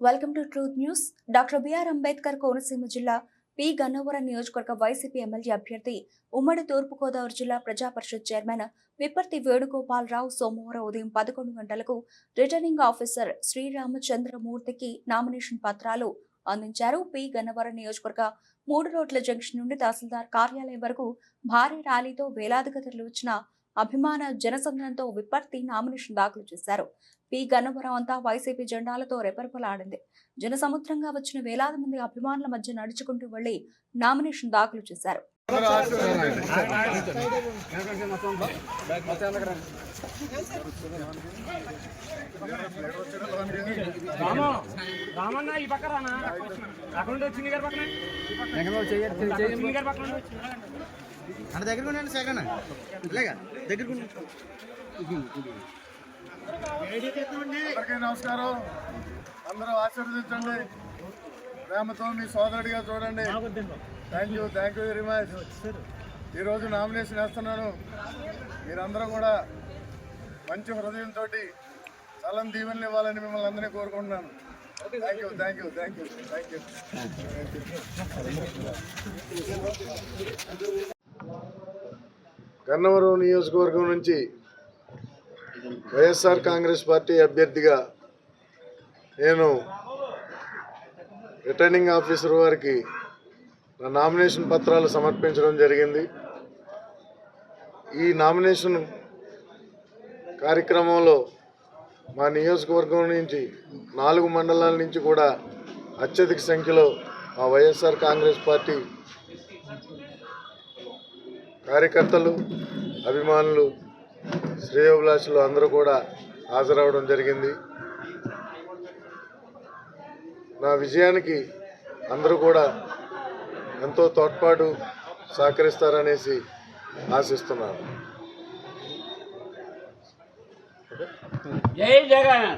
Welcome to truth news. Doctor BR Ambedkar Konaseema జిల్లా P Gannavaram నియోజకవర్గ YCP MLA అభ్యర్థి ఉమ్మడి తూర్పుగోదావరి జిల్లా ప్రజా పరిషత్ చైర్మన్ విప్పర్తి వేణుగోపాలరావు సోమవారం ఉదయం పదకొండు గంటలకు రిటర్నింగ్ ఆఫీసర్ శ్రీరామచంద్రమూర్తికి నామినేషన్ పత్రాలు అందించారు. పి గన్నవరం నియోజకవర్గ మూడు రోడ్ల జంక్షన్ నుండి తహసీల్దార్ కార్యాలయం వరకు భారీ ర్యాలీతో వేలాదిగా తరలివచ్చిన అభిమాన జనసంద్రంతో విప్పర్తి నామినేషన్ దాఖలు చేశారు. పి. గన్నవరం అంతా వైసీపీ జెండాలతో రెపరెపలాడింది. జనసముద్రంగా వచ్చిన వేలాది మంది అభిమానుల మధ్య నడుచుకుంటూ వెళ్ళి నామినేషన్ దాఖలు చేశారు. అక్కడ అంటే దగ్గర ఉండండి సేకరణ ఇలాగా దగ్గర అందరికీ నమస్కారం. అందరూ ఆశీర్వదించండి. ప్రేమతో మీ సోదరుడిగా చూడండి. Thank you thank you very much ఈరోజు నామినేషన్ వేస్తున్నాను. మీరందరూ కూడా మంచి హృదయంతో చలం దీవెనలు ఇవ్వాలని మిమ్మల్ని అందరినీ కోరుకుంటున్నాను. Thank you thank you thank you thank you Gannavaram నియోజకవర్గం నుంచి వైఎస్ఆర్ కాంగ్రెస్ పార్టీ అభ్యర్థిగా నేను రిటర్నింగ్ ఆఫీసర్ వారికి నా నామినేషన్ పత్రాలు సమర్పించడం జరిగింది. ఈ నామినేషన్ కార్యక్రమంలో మా నియోజకవర్గం నుంచి నాలుగు మండలాల నుంచి కూడా అత్యధిక సంఖ్యలో మా వైఎస్ఆర్ కాంగ్రెస్ పార్టీ కార్యకర్తలు అభిమానులు శ్రేయోభిలాషులు అందరూ కూడా హాజరవడం జరిగింది. నా విజయానికి అందరూ కూడా ఎంతో తోడ్పాటు సహకరిస్తారనేసి ఆశిస్తున్నాను. జై జగన్